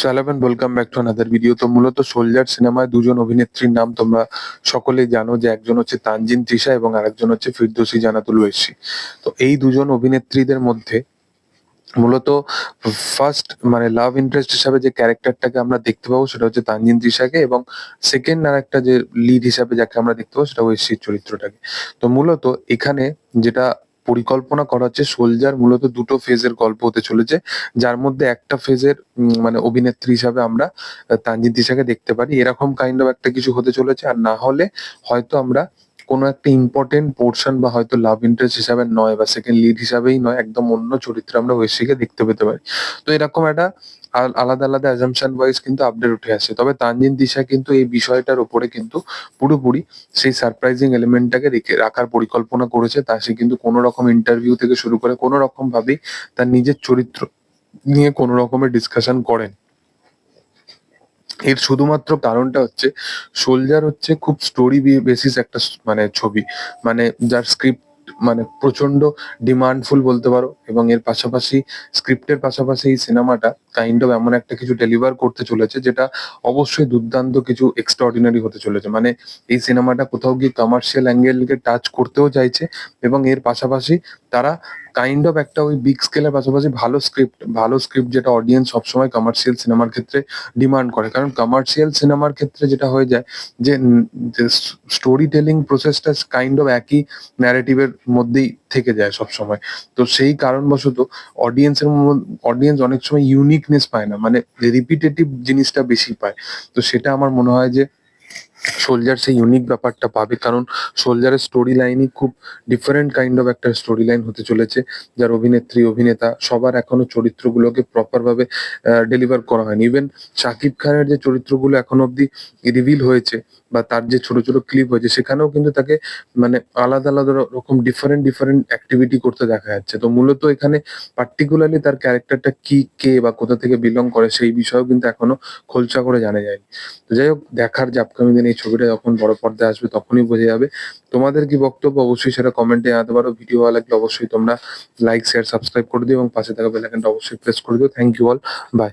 সালাম and welcome back to another video তো মূলত সোলজার সিনেমায় দুজন অভিনেত্রীর নাম তোমরা সকলেই জানো, যে একজন হচ্ছে তানজিন তৃষা এবং আরেকজন হচ্ছে ফিরদৌসি জানাতুল ঐশী তো এই দুজন অভিনেত্রীদের মধ্যে মূলত ফার্স্ট মানে লাভ ইন্টারেস্ট হিসাবে যে ক্যারেক্টারটাকে আমরা দেখতে পাবো সেটা হচ্ছে তানজিন তৃষাকে এবং সেকেন্ড আর একটা যে লিড হিসাবে যাকে আমরা দেখতে পাবো সেটা ঐশীর চরিত্রটাকে। তো মূলত এখানে যেটা পরিকল্পনা করা হচ্ছে, সোলজার মূলত দুটো ফেজের গল্প হতে চলেছে, যার মধ্যে একটা ফেজের মানে অভিনেত্রী হিসাবে আমরা তানজিন তিশাকে দেখতে পারি। এরকম কাইন্ড অফ একটা কিছু হতে চলেছে, আর না হলে হয়তো আমরা কোনো একটা ইম্পর্টেন্ট পোর্শন বা হয়তো লাভ ইন্টারেস্ট হিসাবে নয় বা সেকেন্ড লিড হিসাবেই নয়, একদম অন্য চরিত্র আমরা ঐশীকে দেখতে পেতে পারি। তো এরকম একটা আলাদা আলাদা অ্যাজাম্পশন ওয়াইজ কিন্তু আপডেট উঠে আসে। তবে তানজিন দিশা কিন্তু এই বিষয়টার উপরে কিন্তু পুরোপুরি সেই সারপ্রাইজিং এলিমেন্টটাকে রেখে রাখার পরিকল্পনা করেছে। তা সে কিন্তু কোনো রকম ইন্টারভিউ থেকে শুরু করে কোনো রকম ভাবেই তার নিজের চরিত্র নিয়ে কোনো রকমের ডিসকাশন করেন। এর শুধুমাত্র কারণটা হচ্ছে সোলজার হচ্ছে খুব স্টোরি বেসিস একটা মানে ছবি। মানে যার স্ক্রিপ্ট মানে প্রচণ্ড ডিমান্ডফুল বলতে পারো এবং এর পাশাপাশি স্ক্রিপ্টের পাশাপাশি এই সিনেমাটা কাইন্ড অফ এমন একটা কিছু ডেলিভার করতে চলেছে যেটা অবশ্যই দুর্দান্ত কিছু এক্সট্রাঅর্ডিনারি হতে চলেছে। মানে এই সিনেমাটা কোথাও গিয়ে কমার্শিয়াল অ্যাঙ্গেলকে টাচ করতেও চাইছে এবং এর পাশাপাশি তারা কাইন্ড অফ একটা ওই বিগ স্কেলের পাশাপাশি ভালো স্ক্রিপ্ট ভালো স্ক্রিপ্ট যেটা অডিয়েন্স সবসময় কমার্শিয়াল সিনেমার ক্ষেত্রে ডিমান্ড করে। কারণ কমার্শিয়াল সিনেমার ক্ষেত্রে যেটা হয়ে যায় যে স্টোরি টেলিং প্রসেসটা কাইন্ড অফ একই ন্যারেটিভের মধ্যেই থেকে যায় সব সময়। তো সেই কারণবশত অডিয়েন্সের অডিয়েন্স অনেক সময় ইউনিকনেস পায় না মানে রিপিটেটিভ জিনিসটা বেশি পায়। তো সেটা আমার মনে হয় যে সোলজার সেই ইউনিক ব্যাপারটা পাবে, কারণ সোলজারের স্টোরি লাইনই খুব ডিফারেন্ট কাইন্ড অফ একটা স্টোরি লাইন হতে চলেছে। যার অভিনেত্রী, অভিনেতা সবার এখনও চরিত্রগুলোকে প্রপার ভাবে ডেলিভার করা হয়নি। ইভেন শাকিব খানের যে চরিত্রগুলো এখনও অব্দি রিভিল হয়েছে বা তার যে ছোট ছোট ক্লিপ হয়েছে, সেখানেও কিন্তু তাকে মানে আলাদা আলাদা রকম ডিফারেন্ট ডিফারেন্ট অ্যাক্টিভিটি করতে দেখা যাচ্ছে। তো মূলত এখানে পার্টিকুলারলি তার ক্যারেক্টারটা কি, কে বা কোথা থেকে বিলং করে সেই বিষয়েও কিন্তু এখনও খোলসা করে জানা যায়নি। তো যাই হোক, দেখার যে আপকামিং দিন এই ছবিটা যখন বড় পর্দায় আসবে তখনই বোঝা যাবে। তোমাদের কি বক্তব্য অবশ্যই সেটা কমেন্টে জানাতে পারো। ভিডিও ভালো লাগলে অবশ্যই তোমরা লাইক শেয়ার সাবস্ক্রাইব করে দিও এবং পাশে থাকা বেল অবশ্যই প্রেস করে দিও। Thank you all by